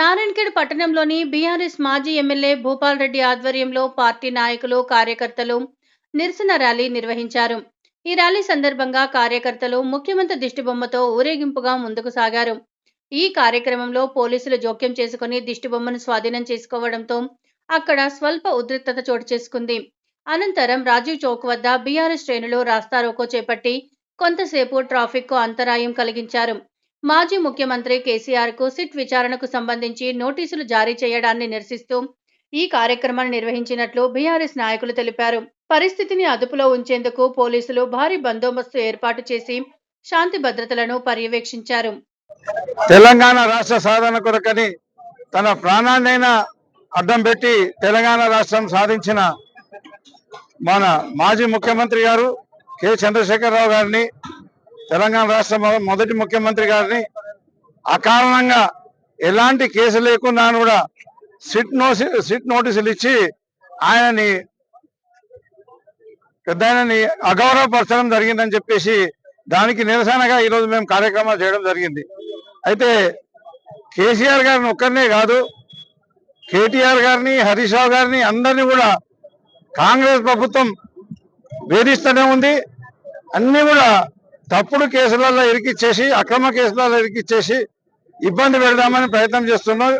నారాయణఖేడ్ పట్టణంలోని బీఆర్ఎస్ మాజీ ఎమ్మెల్యే భూపాల్ రెడ్డి ఆధ్వర్యంలో పార్టీ నాయకులు కార్యకర్తలు నిరసన ర్యాలీ నిర్వహించారు. ఈ ర్యాలీ సందర్భంగా కార్యకర్తలు ముఖ్యమంత్రి దిష్టిబొమ్మతో ఊరేగింపుగా ముందుకు సాగారు. ఈ కార్యక్రమంలో పోలీసులు జోక్యం చేసుకుని దిష్టిబొమ్మను స్వాధీనం చేసుకోవడంతో అక్కడ స్వల్ప ఉద్రిక్తత చోటు చేసుకుంది. అనంతరం రాజీవ్ చౌక్ వద్ద బీఆర్ఎస్ శ్రేణులు రాస్తారోకో చేపట్టి కొంతసేపు ట్రాఫిక్కు అంతరాయం కలిగించారు. మాజీ ముఖ్యమంత్రి కేసీఆర్కు సిట్ విచారణకు సంబంధించి నోటీసులు జారీ చేయడాన్ని నిరసిస్తూ ఈ కార్యక్రమాన్ని నిర్వహించినట్లు బీఆర్ఎస్ నాయకులు తెలిపారు. పరిస్థితిని అదుపులో ఉంచేందుకు పోలీసులు భారీ బందోబస్తు ఏర్పాటు చేసి శాంతి భద్రతలను పర్యవేక్షించారు. తెలంగాణ రాష్ట్ర సాధన కొరకని తన ప్రాణాన్నైనా అడ్డం పెట్టి తెలంగాణ రాష్ట్రం సాధించిన మన మాజీ ముఖ్యమంత్రి గారు కె. చంద్రశేఖరరావు గారిని తెలంగాణ రాష్ట్ర మొదటి ముఖ్యమంత్రి గారిని అకారణంగా ఎలాంటి కేసు లేకుండా కూడా సిట్ నోసి సిట్ నోటీసులు ఇచ్చి ఆయనని పెద్ద ఆయనని అగౌరవపరచడం జరిగిందని చెప్పేసి దానికి నిరసనగా ఈరోజు మేము కార్యక్రమాలు చేయడం జరిగింది. అయితే కేసీఆర్ గారిని ఒక్కరినే కాదు కేటీఆర్ గారిని హరీష్ రావు గారిని అందరినీ కూడా కాంగ్రెస్ ప్రభుత్వం వేధిస్తూనే ఉంది. అన్నీ కూడా తప్పుడు కేసులలో ఇరికిచ్చేసి అక్రమ కేసులలో ఇరికిచ్చేసి ఇబ్బంది పెడదామని ప్రయత్నం చేస్తున్నారు.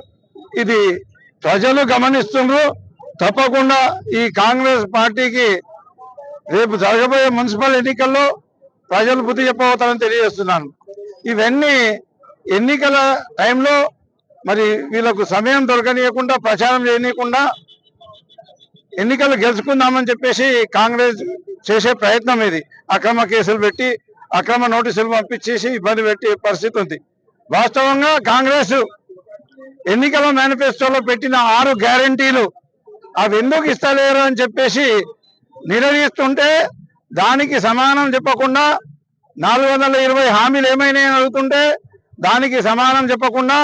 ఇది ప్రజలు గమనిస్తున్నారు. తప్పకుండా ఈ కాంగ్రెస్ పార్టీకి రేపు జరగబోయే మున్సిపల్ ఎన్నికల్లో ప్రజలు బుద్ధి చెప్పబోతారని తెలియజేస్తున్నాను. ఇవన్నీ ఎన్నికల టైంలో మరి వీళ్ళకు సమయం దొరకనీయకుండా ప్రచారం చేయనీయకుండా ఎన్నికలు గెలుచుకుందామని చెప్పేసి కాంగ్రెస్ చేసే ప్రయత్నం ఇది. అక్రమ కేసులు పెట్టి అక్రమ నోటీసులు పంపించేసి ఇబ్బంది పెట్టే పరిస్థితి ఉంది. వాస్తవంగా కాంగ్రెస్ ఎన్నికల మేనిఫెస్టోలో పెట్టిన ఆరు గ్యారంటీలు అవి ఎందుకు ఇస్తలేరు అని చెప్పేసి నిలదీస్తుంటే దానికి సమానం చెప్పకుండా నాలుగు వందల ఇరవై హామీలు ఏమైనాయని అడుగుతుంటే దానికి సమానం చెప్పకుండా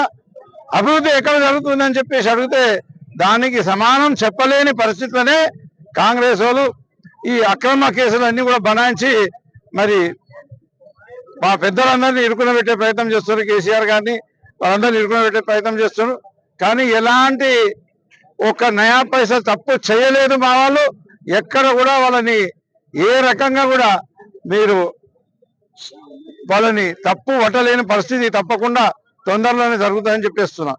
అభివృద్ధి ఎక్కడ జరుగుతుందని చెప్పేసి అడిగితే దానికి సమానం చెప్పలేని పరిస్థితులనే కాంగ్రెస్ వాళ్ళు ఈ అక్రమ కేసులన్నీ కూడా బనాయించి మరి మా పెద్దలందరినీ ఇరుకున పెట్టే ప్రయత్నం చేస్తున్నారు కేసీఆర్ గారిని. వాళ్ళందరినీ ఇరుకున పెట్టే ప్రయత్నం చేస్తున్నారు. కానీ ఎలాంటి ఒక నయా పైసా తప్పు చేయలేదు మా వాళ్ళు. ఎక్కడ కూడా వాళ్ళని ఏ రకంగా కూడా మీరు వాళ్ళని తప్పు పట్టలేని పరిస్థితి తప్పకుండా తొందరలోనే జరుగుతుందని చెప్పేస్తున్నా.